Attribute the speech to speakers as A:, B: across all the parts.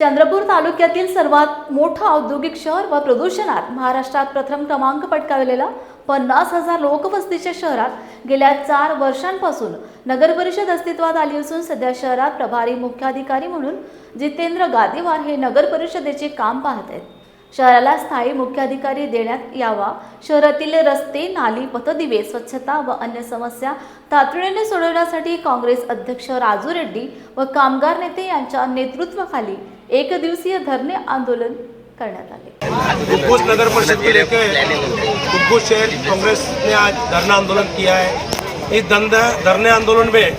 A: चंद्रपूर तालुक्यातील सर्वात मोठं औद्योगिक शहर व प्रदूषणात महाराष्ट्रात प्रथम क्रमांक पटकावलेला पन्नास हजार लोकवस्तीच्या शहरात गेल्या चार वर्षांपासून नगर परिषद अस्तित्वात आली असून सध्या शहरात प्रभारी मुख्याधिकारी म्हणून जितेंद्र गादेवार हे नगर परिषदेचे काम पाहत आहेत. शहराला स्थायी मुख्याधिकारी देण्यात यावा. शहरातील रस्ते नाली पथदिवे स्वच्छता व अन्य समस्या तातडीने सोडवण्यासाठी काँग्रेस अध्यक्ष राजू रेड्डी व कामगार नेते यांच्या नेतृत्वाखाली एक दिवसीय धरणे आंदोलन करण्यात आले.
B: गुब्बूस नगर परिषद के लेके गुब्बूस शहर कांग्रेस ने आज धरना आंदोलन किया है। इस धंधा धरने आंदोलन में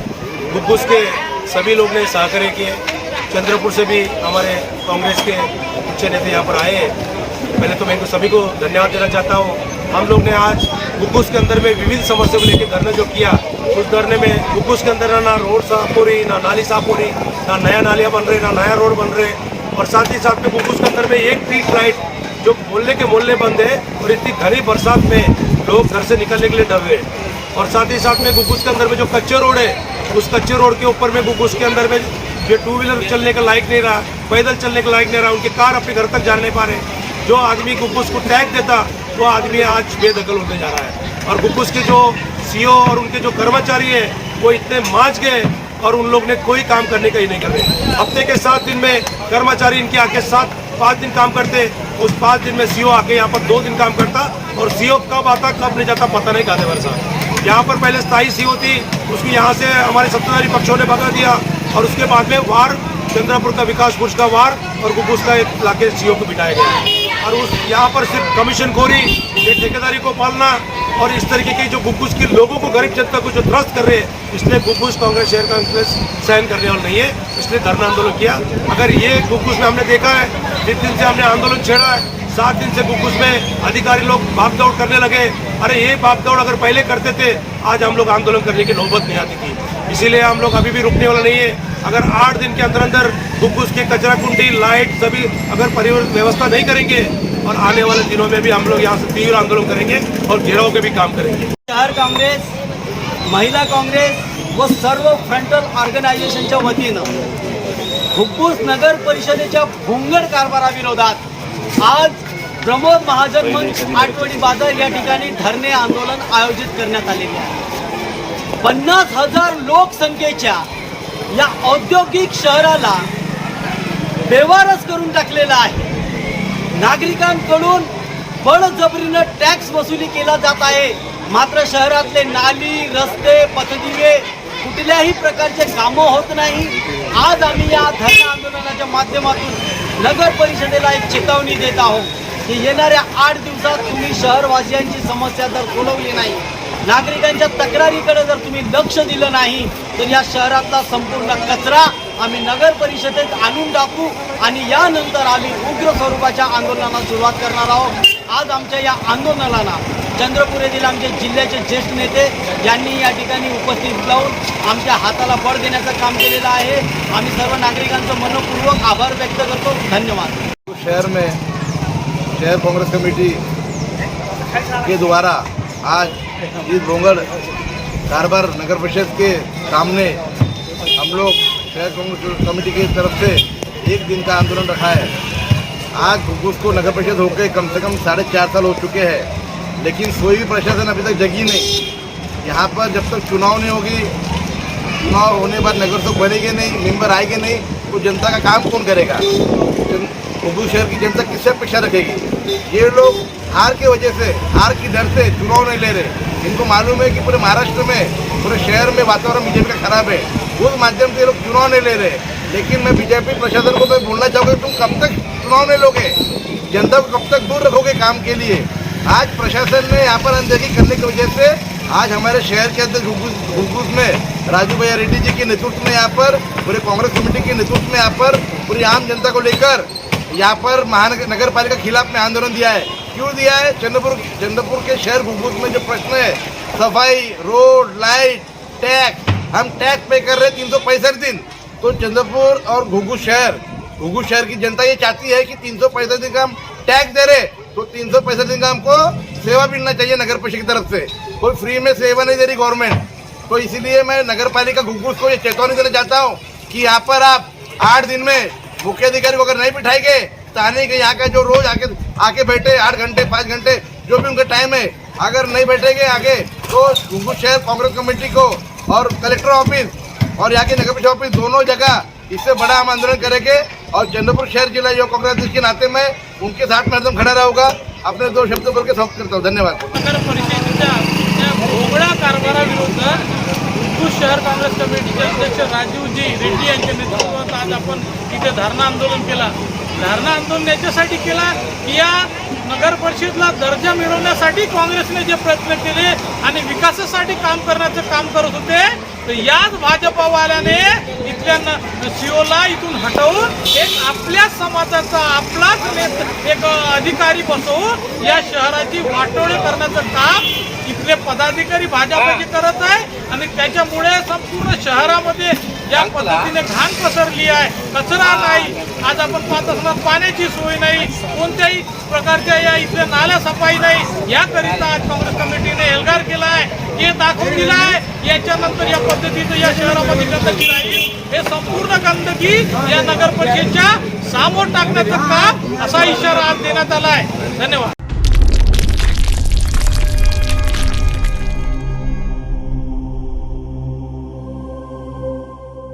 B: गुब्बूस के सभी लोग ने सहकार्य किए। चंद्रपुर से भी हमारे कांग्रेस के उच्च नेता यहाँ पर आए हैं। पहले तो मैं इनको सभी को धन्यवाद देना चाहता हूँ। हम लोग ने आज गुब्बूस के अंदर में विविध समस्या को लेकर धरना जो किया, उस धरने में गुब्बूस के अंदर ना रोड साफ़ हो रही, ना नाली साफ़ हो रही, ना नया नालियाँ बन रही, ना नया रोड बन रहे। और साथ ही साथ में गुब्बूस के अंदर में एक स्ट्रीट लाइट जो मोहल्ले के मोहल्ले बंद है और इतनी घनी बरसात में लोग घर से निकलने के लिए डर हैं और साथ ही साथ में गुब्बूस के अंदर में जो कच्चे रोड है, उस कच्चे रोड के ऊपर में गुब्बूस के अंदर में जो टू व्हीलर चलने का लायक नहीं रहा, पैदल चलने का लायक नहीं रहा, उनके कार अपने घर तक जा नहीं पा रहे। जो आदमी गुब्बूस को टैग देता, वो आदमी आज बेदखल होते जा रहा है। और गुब्बूस के जो सीओ और उनके जो कर्मचारी है, वो इतने मांझ गए और उन लोग ने कोई काम करने का ही नहीं कर रहे। हफ़्ते के सात दिन में कर्मचारी इनके आके सात, पाँच दिन काम करते, उस पाँच दिन में सीओ आके यहाँ पर दो दिन काम करता और सीओ कब आता, कब नहीं जाता, पता नहीं गाते वर्षा यहाँ पर पहले स्थायी सीओ थी, उसको यहाँ से हमारे सत्ताधारी पक्षों ने भगा दिया और उसके बाद में वार, चंद्रापुर का विकास पुरुष का वार और गुब्बूस का एक इलाके सीओ को बिठाया गया और उस, यहाँ पर सिर्फ़ कमीशन खोरी ठेकेदारी को पालना और इस तरीके के जो गुब्बूस के लोगों को गरीब जनता को जो त्रस्त कर रहे हैं, इसलिए गुब्बूस कांग्रेस शहर कांग्रेस सहन करने वाला नहीं है, इसलिए धरना आंदोलन किया। अगर ये गुब्बूस में हमने देखा है, जिस दिन से हमने आंदोलन छेड़ा है सात दिन से कुछ में अधिकारी लोग भाग दौड़ करने लगे। अरे ये भाग दौड़ अगर पहले करते थे आज हम लोग आंदोलन करने की नौबत नहीं आती थी। इसीलिए हम लोग अभी भी रुकने वाला नहीं है। अगर आठ दिन के अंदर अंदर गुब्बूस के कचरा कुंडी लाइट सभी अगर परिवहन व्यवस्था नहीं करेंगे और आने वाले दिनों में भी हम लोग यहाँ से तीव्र आंदोलन करेंगे और घेराव के भी काम करेंगे।
C: शहर काँग्रेस महिला काँग्रेस व सर्व फ्रंटल ऑर्गनायझेशनच्या वतीनं हुब्बूस नगर परिषदेच्या भोंगड कारभाराविरोधात आज प्रमोद महाजन मंच आठवडी बाजार या ठिकाणी धरणे आंदोलन आयोजित करण्यात आलेले आहे. पन्नास हजार लोकसंख्येच्या या औद्योगिक शहराला बेवारस करून टाकलेला आहे. नागरिकांकडून बळजबरीनं टॅक्स वसुली केला जात आहे. मात्र शहरातले नाली रस्ते पथदिवे कुठल्याही प्रकारचे कामं होत नाही. आज आम्ही या धरण आंदोलनाच्या माध्यमातून नगर परिषदेला एक चेतावणी देत आहोत. की येणाऱ्या आठ दिवसात तुम्ही शहरवासियांची समस्या जर सोडवली नाही नागरिकांच्या तक्रारीकडे जर तुम्ही लक्ष दिलं नाही तर या शहरातला संपूर्ण कचरा आम्ही नगर परिषदेत आणून टाकू आणि यानंतर आम्ही उग्र स्वरूपाच्या आंदोलनाला सुरुवात करणार आहोत. आज आमच्या या आंदोलनाला चंद्रपूर येथील आमचे जिल्ह्याचे ज्येष्ठ नेते यांनी या ठिकाणी उपस्थित लावून आमच्या हाताला बळ देण्याचं काम केलेलं आहे. आम्ही सर्व नागरिकांचं मनपूर्वक आभार व्यक्त करतो. धन्यवाद.
D: शहर में शहर कांग्रेस कमेटी के द्वारा आज इस भोंगड़ कारबार नगर परिषद के सामने हम लोग शहर कांग्रेस कमेटी की तरफ़ से एक दिन का आंदोलन रखा है। आज घुघुस को नगर परिषद होकर कम से कम साढ़े चार साल हो चुके हैं, लेकिन कोई भी प्रशासन अभी तक जगी नहीं। यहाँ पर जब तक चुनाव नहीं होगी, चुनाव होने बाद नगर सेवक बनेंगे नहीं, मेंबर आएँगे नहीं तो जनता का काम कौन करेगा? उर्दू शहर की जनता किससे अपेक्षा रखेगी? ये लोग हार की वजह से, हार की डर से चुनाव नहीं ले रहे। इनको मालूम है कि पूरे महाराष्ट्र में, पूरे शहर में वातावरण बीजेपी का खराब है। उस माध्यम से लोग चुनाव नहीं ले रहे। लेकिन मैं बीजेपी प्रशासन को मैं बोलना चाहूँगा तुम कब तक चुनाव नहीं लोगे? जनता को कब तक दूर रखोगे काम के लिए? आज प्रशासन ने यहाँ पर अनदेखी करने की वजह से, आज हमारे शहर के अध्यक्ष गुलगुस में राजू भैया रेड्डी जी के नेतृत्व में यहाँ पर, पूरे कांग्रेस कमेटी के नेतृत्व में यहाँ पर, पूरी आम जनता को लेकर यहाँ पर महानगर नगर पालिका के खिलाफ में आंदोलन दिया है। क्यों दिया है? चंद्रपुर चंद्रपुर के शहर गुलगुस में जो प्रश्न है, सफ़ाई, रोड, लाइट टैक्स हम टैक्स पे कर रहे हैं तीन सौ पैंसठ दिन। तो चंद्रपुर और घुघू शहर घुघू शहर की जनता ये चाहती है कि तीन सौ पैंसठ दिन का हम टैक्स दे रहे तो तीन सौ पैंसठ दिन का हमको सेवा मिलना चाहिए नगर परिषद की तरफ़ से। कोई फ्री में सेवा नहीं दे रही गवर्नमेंट। तो इसीलिए मैं नगर पालिका घुघूस को ये चेतावनी देना चाहता हूँ कि यहाँ पर आप आठ दिन में मुख्य अधिकारी को अगर नहीं बिठाएँगे तो आने के यहाँ का जो रोज आके आके बैठे, आठ घंटे, पाँच घंटे, जो भी उनका टाइम है, अगर नहीं बैठेंगे आगे तो घुंगू शहर कांग्रेस कमेटी को और कलेक्टर ऑफ़िस और यहाँ के नगर परिषद ऑफ़िस दोनों जगह इससे बड़ा हम आंदोलन करेंगे और चंद्रपुर शहर जिला युवा कांग्रेस अध्यक्ष के नाते में उनके साथ में एकदम खड़ा रहूँगा। अपने दो शब्द बोल के समाप्त करता हूँ। धन्यवाद।
E: नगर शहर काँग्रेस कमिटीचे अध्यक्ष राजीवजी रेड्डी यांच्या नेतृत्वात आज आपण इथे धरणं आंदोलन केला. धरणं आंदोलन याच्यासाठी केला की या नगर परिषदला दर्जा मिळवण्यासाठी काँग्रेसने जे प्रयत्न केले आणि विकासासाठी काम करण्याचं काम करत होते तर याच भाजपवाल्याने इथल्या सीओला इथून हटवून एक आपल्याच समाजाचा आपलाच एक अधिकारी बसवून या शहराची वाटोळे करण्याचं काम पदाधिकारी भाजपचे करत आहे आणि त्याच्यामुळे संपूर्ण शहरामध्ये या पद्धतीने घाण पसरली आहे. कचरा नाही. आज आपण पाहत असणार पाण्याची सोय नाही. कोणत्याही प्रकारच्या या इथल्या नाल्या सफाई नाही. याकरिता आज काँग्रेस कमिटीने एल्गार केला आहे. हे दाखवून दिलं आहे. याच्यानंतर या पद्धतीचं या शहरामध्ये गंदगी राहील. हे संपूर्ण गंदगी या नगर परिषदेच्या सामोर टाकण्याचं काम असा इशारा आज देण्यात आला आहे. धन्यवाद.